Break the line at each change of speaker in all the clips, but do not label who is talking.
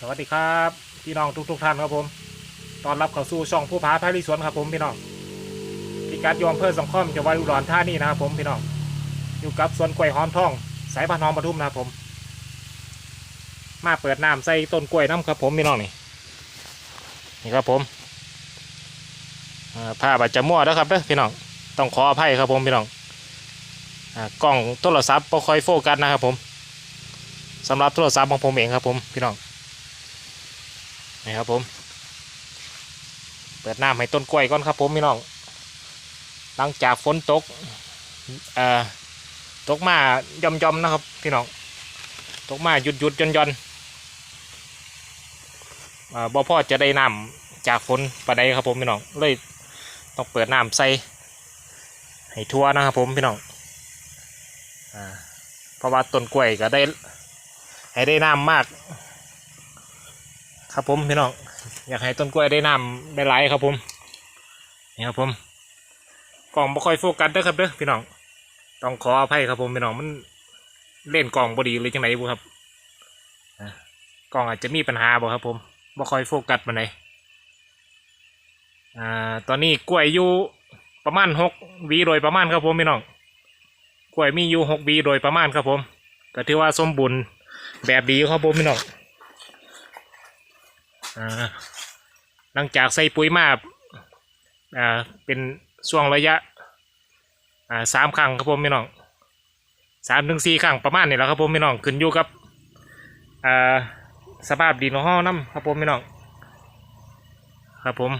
สวัสดีครับ พี่น้องทุกทุกๆท่านครับผมตอนรับเข้าสู่ช่องผู้พาพาลิสวนครับผมพี่น้องพิกัดโยมเพื่อสังคมจังหวัดอุดรธานีนะครับผมพี่น้องอยู่กับสวนกล้วยหอมทอง สายพันธุ์หอมปทุมนะครับผม มาเปิดน้ำใส่ต้นกล้วยน้ำครับผมพี่น้องนี่นี่ครับผมอ่าผ้าบัดจะมั่วแล้วครับเด้อพี่น้องต้องขออภัยครับผมพี่น้องกล้องโทรศัพท์บ่ค่อยโฟกัสนะครับผมสำหรับโทรศัพท์ของผมเองครับผมพี่น้อง นี่ครับผม เปิดน้ำให้ต้นกล้วยก่อนครับผมพี่น้อง หลังจากฝนตก เอ่อ ตกมาย่อมย่อมๆนะครับ พี่น้อง ตกมาหยุดหยุดย่อนย่อนๆอ่าบ่พอจะได้น้ำจากฝนปานใดครับผมพี่น้อง เลยต้องเปิดน้ำใส่ให้ทั่วนะครับผมพี่น้องอ่าเพราะว่าต้นกล้วยก็ได้ให้ได้น้ำมาก ครับผมพี่น้องอยากให้ต้นกล้วยได้น้ำได้ไหลายครับผมนี่ครับผมกล่องบ่ค่อยโฟกัสเด้อครับเด้อพี่น้องต้องขออภัยครับผมพี่น้องมันเล่นกล่องบดีเลยจังไหนบุครับกล่องอาจจะมีปัญหาบ่ครับผมบ่ค่อยโฟกัสมาไหนอ่าตอนนี้กล้วยอยู่ประมาณหกวีโดยประมาณครับผมพี่น้องกล้วยมีอยู่หกวีโดยประมาณครับผมก็ถือว่าสมบูรณ์แบบดีครับผมพี่น้อง หลังจากใส่ปุ๋ยมาเป็นช่วงระยะสามครั้งครับผมพี่น้องสามถึงสี่ครั้งประมาณนี้แหละครับผมพี่น้องขึ้นอยู่กับสภาพดินของห้องน้ำครับผมพี่น้องครับผม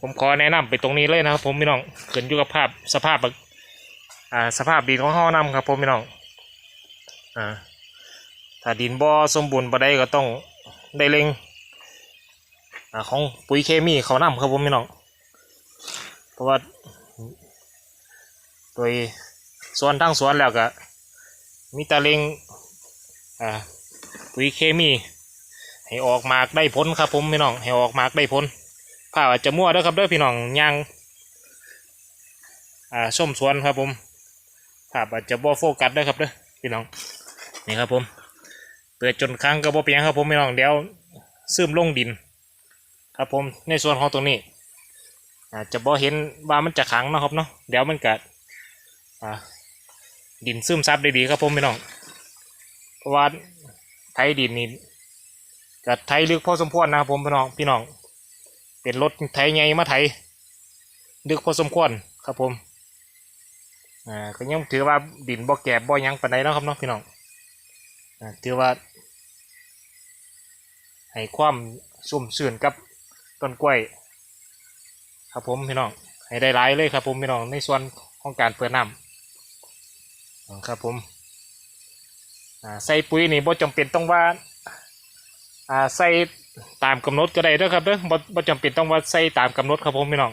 ผมขอแนะนำไปตรงนี้เลยนะครับผมพี่น้องขึ้นอยู่กับภาพสภาพสภาพดินของห้องน้ำครับผมพี่น้องอถ้าดินบ่อสมบูรณ์บ่ได้ก็ต้อง ได้เล็งอของปุ๋ยเคมีเขานำครับผมพี่น้อง เพราะว่า โดยสวนทั้งสวนแล้วก็มีแตะเล็งปุ๋ยเคมี ให้ออกหมากได้ผลครับผมพี่น้อง ให้ออกหมากได้ผลผ้าอาจจะมั่วด้อครับด้อพี่น้องย่างอ่าส้มสวนครับผมภาพอาจจะบ่โฟกัสด้อครับเด้อพี่น้อง นี่ครับผม เปิดจนครั้งกระบอกเปียงครับผมพี่น้องเดี๋ยวซึมลงดิน ครับผมในส่วนของตรงนี้อาจจะบอเห็นว่ามันจะขังเนาะครับเนาะเดี๋ยวมันกัดดินซึมซับได้ดีครับผมพี่น้องเพราะว่าไถดินนี่กัไถลึกพอสมควรนะครับผมพี่น้องพี่น้องเป็นรถไถใหญ่มาไถลึกพอสมควรครับผมอ่าก็ยังถือว่าดินบ่แกบบ่ยังปานใดเนาะครับเนาะพี่น้องอ่าถือว่า ให้ความสุ่มสื่นกับต้นกล้วย ครับผมพี่น้องให้ได้หลายเลยครับผมพี่น้องในส่วนของการเปิดน้ำอ่าครับผมใส่ปุ๋ยนี่บ่จำเป็นต้องว่าใส่ตามกำหนดก็ได้ด้อครับเด้อบ่บ่จำเป็นต้องว่าใส่ตามกำหนดครับผมพี่น้อง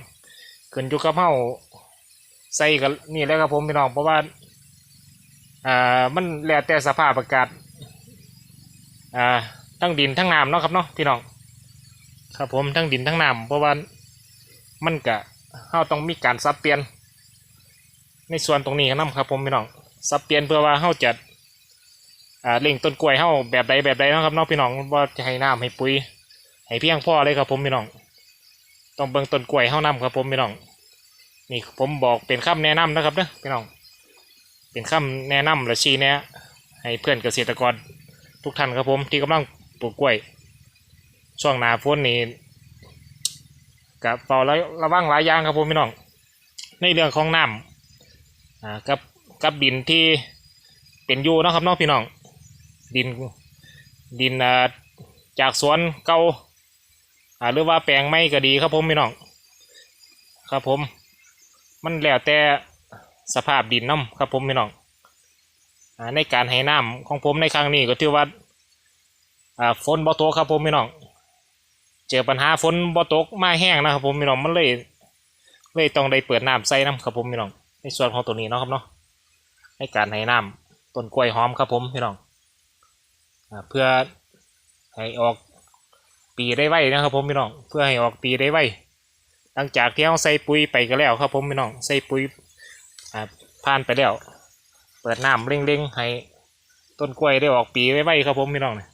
ขึ้นอยู่กับเฮาใส่กันนี่แหละครับผมพี่น้องเพราะว่าอ่ามันแล้วแต่สภาพอากาศอ่า ทั้งดินทั้งน้ำเนาะครับเนาะพี่น้องครับผมทั้งดินทั้งน้ำเพราะว่ามันกะเราต้องมีการสับเปลี่ยน ในส่วนตรงนี้นํครับผมพี่น้องสับเปลี่ยนเพื่อว่าเราจะอ่าเล่งต้นกล้วยเราแบบใดแบบใดนะครับเนาะพี่น้องว่าจะให้น้ำให้ปุ๋ยให้เพียงพอเลยครับผมพี่น้องต้องเบิ่งต้นกล้วยเรานํครับผมพี่น้องนี่ผมบอกเป็นคำแนะนำนะครับเนาะพี่น้องเป็นคำแนะนำและชี้แนะให้เพื่อนเกษตรกรทุกท่านครับผมที่กำลัง ปลูกกล้วย ช่วงหนาฝนนี่กับเฝ้าระระวังหลายอย่างครับผมพี่น้อง ในเรื่องของน้ำอ่ากับกับดินที่เป็นยูนะครับน้องพี่น้อง ดินดินอ่าจากสวนเก่าอ่าหรือว่าแปลงไม้ก็ดีครับผมพี่น้อง ครับผม มันแล้วแต่สภาพดินน้ำครับผมพี่น้องอในการให้น้ำของผมในครั้งนี้ก็ถือว่า อ่าฝนบ่ตกครับผมพี่น้องเจอปัญหาฝนบ่ตกมาแห้งนะครับผมพี่น้องมันเลยเลยต้องได้เปิดน้ำใส่น้ำครับผมพี่น้องในส่วนของตัวนี้เนาะครับเนาะในการให้น้ำต้นกล้วยหอมครับผมพี่น้องเพื่อให้ออกปีได้ไวนะครับผมพี่น้องเพื่อให้ออกปีได้ไวหลังจากที่เราใส่ปุ๋ยไปก็แล้วครับผมพี่น้องใส่ปุ๋ยผ่านไปแล้ว เปิดน้ำเร่งๆให้ต้นกล้วยได้ออกปีไว้ๆครับผมพี่น้องเนี่ย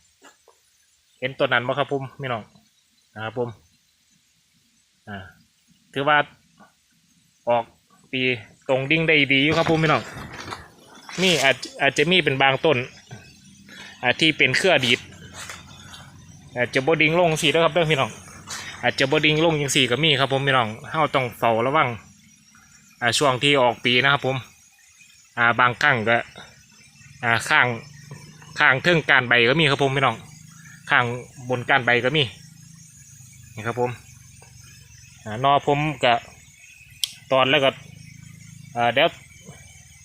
เห็นต้นนั้นบ่ครับผมพี่น้องนะครับผมอ่าถือว่าออกปีตรงดิ่งได้ดีอยู่ครับผมพี่น้องมีอาจอาจจะมีเป็นบางต้นอ่าที่เป็นเครือดีดอาจจะบดิ่งลงสีนะครับเด้อพี่น้องอาจจะบดิ่งลงยังสี่ก็มีครับผมพี่น้องเฮาต้องเฝ้าระวังอ่าช่วงที่ออกปีนะครับผมอ่าบางครั้งก็อ่าข้างข้างเทิงการใบก็มีครับผมพี่น้อง ข้างบนก้านใบก็มีนี่ครับผมนอผมกับตอนแล้วก็เดี๋ยว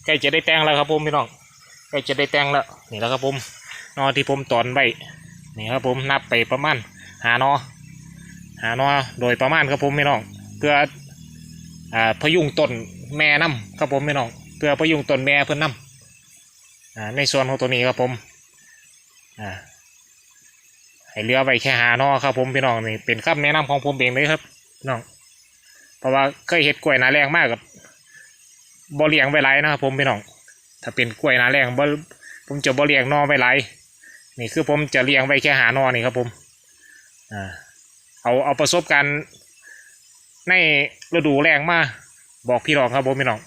ใกล้จะได้แต่งแล้วครับผมพี่น้องใกล้จะได้แต่งแล้วนี่แล้วครับผมนอที่ผมตอนไว้นี่ครับผมนับไปประมาณหานอหานอโดยประมาณครับผมพี่น้องเพื่ออพยุงต้นแม่น้ำครับผมพี่น้องเพื่อพยุงต้นแม่เพื่อนน้ำในส่วนของตัวนี้ครับผมอ่า ให้เหลือไว้แค่หานอครับ ผมพี่น้องนี่เป็นคำแนะนำของผมเองเลยครับน้องเพราะว่าเคยเห็ดกล้วยนาแรงมากกับบ่เลี้ยงไว้ไรนะครับผมพี่น้อง ถ้าเป็นกล้วยนาแรงบ่ผมจะบ่เลี้ยงนอไว้ไรนี่คือผมจะเลี้ยงไว้แค่หานอนี่ครับผมอ่าเอาเอาประสบการณ์ในฤดูแรงมาบอกพี่น้องครับผมพี่น้อง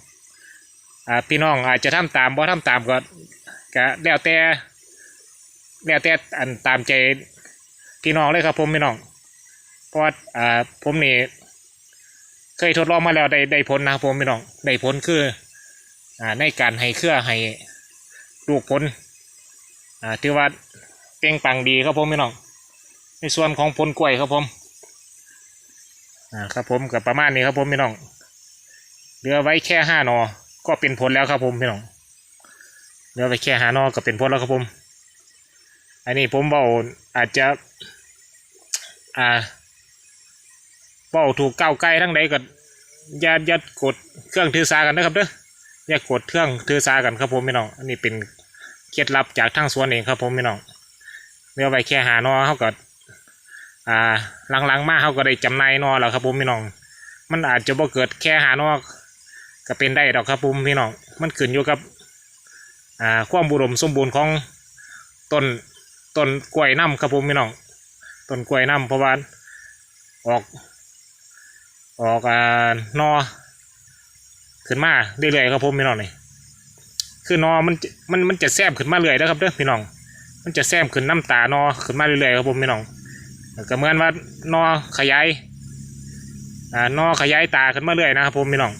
อ่าพี่น้องอาจจะทำตามบ่ทำตามก็ก็แล้วแต่แล้วแต่อันตามใจ พี่น้องเลยครับ ผมพี่น้องเพราะว่าอ่าผมนี่เคยทดลองมาแล้วได้ได้ผลนะครับผมพี่น้องได้ผลคืออ่าในการให้เครือให้ลูกผลอ่าถือว่าเป่งปังดีครับผมพี่น้องในส่วนของผลกล้วยครับผมอ่าครับผมกับประมาณนี้ครับผมพี่น้องเหลือไว้แค่ห้าหนอก็เป็นผลแล้วครับผมพี่น้องเหลือไว้แค่ห้าหนอก็เป็นผลแล้วครับผม อันนี้ผมเบาอาจจะ อ่าเบาถูกก้าวไกลทั้งใดก็อย่าอย่ากดเครื่องถือสากันนะครับเด้ออย่ากดเครื่องถือสากันครับผมพี่น้องอันนี้เป็นเคล็ดลับจากทางสวนเองครับผมพี่น้องเนื้อไว้แค่หานอเขาก็อ่าหลังๆมาเขาก็ได้จำนายนอแล้วครับผมพี่น้อง มันอาจจะบ่เกิดแค่หานอก็เป็นได้ดอกครับผมพี่น้องมันขึ้นอยู่กับอ่าความบุรมสมบูรณ์ของต้นต้นกล้วยน้ำครับผมพี่น้อง ต้นกล้วยน้ำเพราะว่าออก ออกอ่านอขึ้นมาเรื่อยๆครับผมพี่น้องนี่คือนอมันมันมันจะแซมขึ้นมาเรื่อยนะครับเด้อพี่น้อง มันจะแซมขึ้นน้ำตานอขึ้นมาเรื่อยๆครับผมพี่น้องก็เหมือนว่านอขยายอ่านอขยายตาขึ้นมาเรื่อยนะครับผมพี่น้อง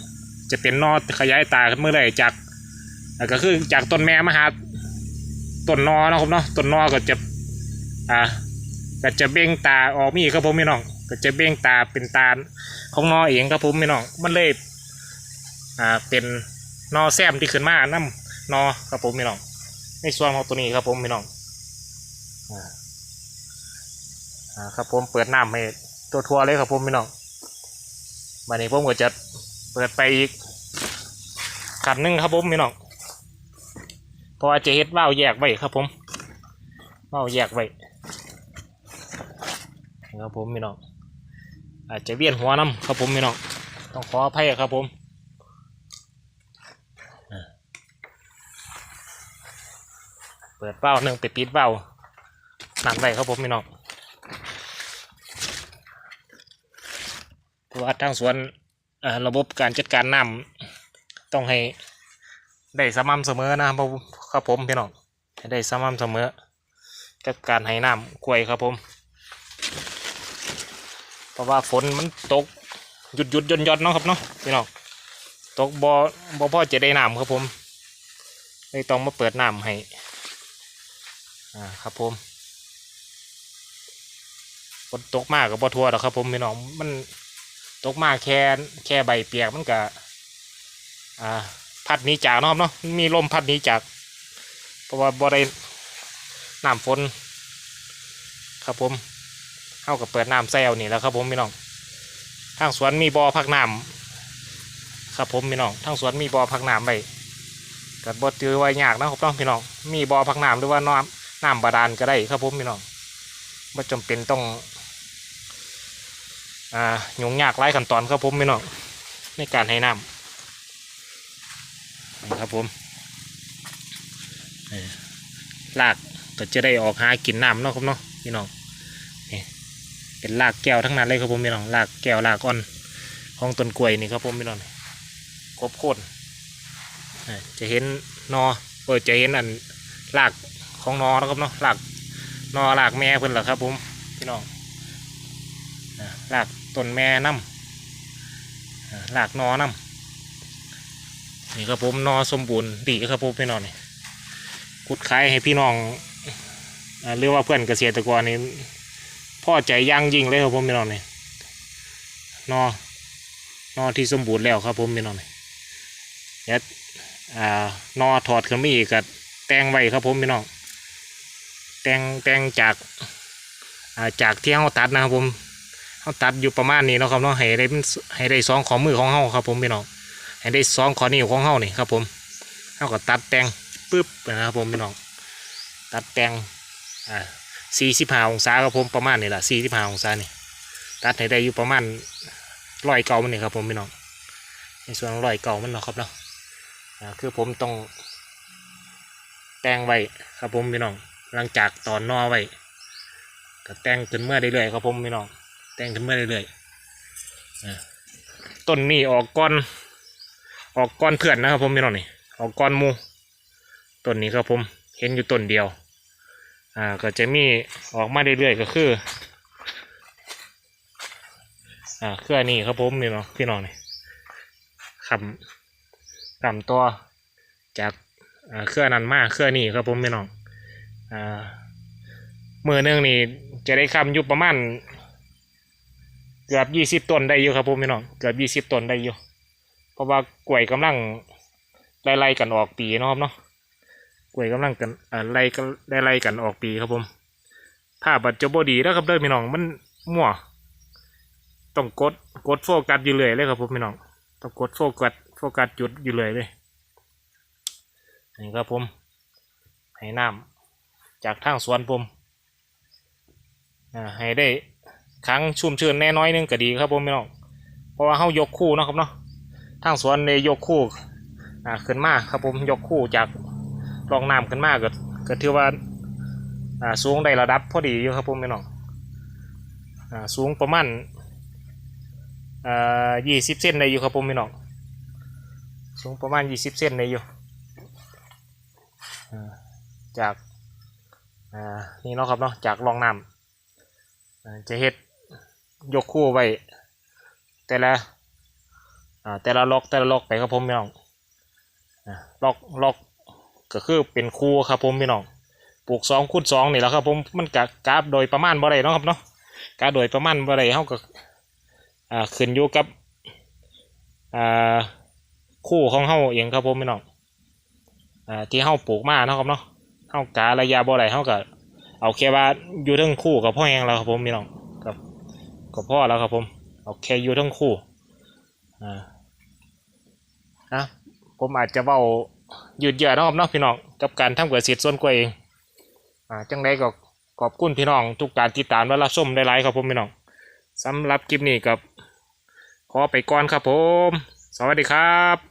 จะเป็นนอขยายตาขึ้นมาเรื่อยจากก็คือจากต้นแม่มาหาต้นนอนะครับเนาะต้นนอก็จะอ่า ก็จะเบ่งตาออกมีครับผมพี่น้องก็จะเบ่งตาเป็นตาของนอเองครับผมพี่น้องมันเลยอ่าเป็นนอแซมที่ขึ้นมาน้ำนอครับผมพี่น้องในส่วนของตัวนี้ครับผมพี่น้องอ่าครับผมเปิดน้ำให้ตัวทัวร์เลยครับผมพี่น้องวันนี้ผมก็จะเปิดไปอีกขันนึ่งครับผมพี่น้องเพราะว่าจะเฮ็ดว่าวแยกไว้ครับผมว่าวแยกไว้ ครับผมพี่น้องอาจจะเวียนหัวน้ำครับผมพี่น้องต้องขออภัยครับผมเปิดว่าหนึ่งไปปิดว่าวนั่นไว้ครับผมพี่น้องเพราะว่าทางสวนระบบการจัดการน้ำต้องให้ได้สม่ำเสมอนะครับผมครับผมพี่น้องให้ได้สม่ำเสมอจากการให้น้ำกล้วยครับผม เพราะว่าฝนมันตกหยุดหยุดย่อนย่อนเนาะครับเนาะพี่น้องตกบอบอพ่อจะได้น้ำครับผมเลยต้องมาเปิดน้ำให้อ่าครับผมฝนตกมากกับบอทัวหรอกครับผมพี่น้องมันตกมากแค่แค่ใบเปียกมันก็อ่าพัดหนี้จากเนาะครับเนาะมีลมพัดหนี้จาก เพราะว่าบ่ได้น้ำฝนครับผม เข้ากับเปิดน้ำแซวนี่แล้วครับผมพี่น้องทางสวนมีบ่อพักน้ำครับผมพี่น้องทางสวนมีบ่อพักน้ำไปกับบ่ตือไว้ยากนะครับเนาะพี่น้องมีบ่อพักน้ำหรือว่าน้ำน้ำบาดาลก็ได้ครับผมพี่น้องไม่จำเป็นต้องอ่ายุ่งยากหลายขั้นตอนครับผมพี่น้องในการให้น้ำนะครับผมลากก็จะได้ออกหากินน้ำเนาะครับเนาะพี่น้อง เป็นรากแก้วทั้งนั้นเลยครับผมพี่น้องรากแก้วรากอ่อนของต้นกล้วยนี่ครับผมพี่น้องครบโคนจะเห็นนอเปิดจะเห็นอันรากของนอนะครับเนาะรากนอรากแม่เพิ่นเหรอครับผมพี่น้องรากต้นแม่น้ำรากนอน้ำนี่ครับผมนอสมบูรณ์ดีครับผมพี่น้องนี่กุดขายให้พี่น้องเรียกว่าเพื่อนเกษตรกรนี่ พ่อใจยังยิ่งเลยครับผมพี่น้องเนี่ยนอนอที่สมบูรณ์แล้วครับผมพี่น้องเนี่เดี๋ยวอ่านอถอดขึ้นมาอีกกับแตงไว้ครับผมพี่น้องแตงแตงจากอ่าจากที่เขาตัดนะครับผมเขาตัดอยู่ประมาณนี้เนาะครับเนาะให้ได้ให้ได้สองข้อมือของเขาครับผมพี่น้องให้ได้สองข้อนิ้วของเขานี่ครับผมเขาก็ตัดแตงปึ๊บนะครับผมพี่น้องตัดแตงอ่า สี่สิบห้าองศาครับผมประมาณนี่แหละสี่สิบห้าองศานี่ตัดให้ได้อยู่ประมาณร้อยเก่ามันนี่ครับผมพี่น้องในส่วนร้อยเก่ามันเนาะครับเนาะคือผมต้องแต่งไว้ครับผมพี่น้องหลังจากตอนนอไว้ก็แต่งขึ้นเมื่อเรื่อยๆครับผมพี่น้องแต่งขึ้นเมื่อเรื่อยๆต้นนี้ออกก้อนออกก้อนเพื่อนนะครับผมพี่น้องนี่ออกก้อนมูต้นนี้ครับผมเห็นอยู่ต้นเดียว อ่าก็จะมีออกมาเรื่อยๆก็คือ อ่าเครือนี้ครับผมนี่เนาะพี่น้องนี่คำคำตัวจากอ่าเครือนั้นมาเครือนี้ครับผมพี่น้องอ่ามือหนึงนี่จะได้คำอยู่ประมาณเกือบยี่สิบต้นได้อยู่ครับผมพี่น้องเกือบยี่สิบต้นได้อยู่เพราะว่ากล้วยกำลังไล่ๆกันออกปีเนาะครับเนาะ กล้วยกำลังกันอ่าไล่กันได้ไล่กันออกปีครับผม ถ้าบัดจะบดีแล้วครับเด้อพี่น้องมันมั่วต้องกดกดโฟกัสอยู่เลยเลยครับผมพี่น้องต้องกดโฟกัสโฟกัสจุดอยู่เลยเลยนี่ครับผมให้น้ำจากทางสวนผมให้ได้ครั้งชุ่มชื้นแน่น้อยนึงก็ดีครับผมพี่น้องเพราะว่าเฮายกคู่เนาะครับเนาะทางสวนเลยยกคู่ขึ้นมาครับผมยกคู่จาก รองน้ำขึ้นมากก็ก็ถือว่าอ่าสูงได้ระดับพอดีอยู่ครับผมพี่น้องอ่าสูงประมาณอ่ายี่สิบเซนได้อยู่ครับผมพี่น้องสูงประมาณยี่สิบเซนได้อยู่จากอ่านี่เนาะครับเนาะจากรองน้ำจะเฮ็ดยกคู่ไว้แต่ละแต่ละล็อกแต่ละล็อกไปครับผมพี่น้องล็อกล็อก ก็คือเป็นคูครับผมพี่น้องปลูกสองคูณสองนี่แหละครับผมมันกะกราฟโดยประมาณบ่ได้เนาะครับเนาะกราฟโดยประมาณบ่ได้เฮาก็อ่าขึ้นอยู่กับอ่าคู่ของเฮาเองครับผมพี่น้องอ่าที่เฮาปลูกมาเนาะครับเนาะเฮากะระยะบ่ได้เฮาก็เอาแค่ว่าอยู่ทั้งคู่กับพ่อแหงแล้วครับผมพี่น้องครับก็พอแล้วครับผมเอาแค่อยู่ทั้งคู่อ่านะผมอาจจะเว้า ยืดเยื้อนะครับเนาะพี่น้องกับการทำเกษตรส่วนกล้วยเองอ่าจังไดก็ขอบคุณพี่น้อง ทุกการติดตามและรับชมได้หลายครับผมพี่น้องสำหรับคลิปนี้กับขอไปก่อนครับผม สวัสดีครับ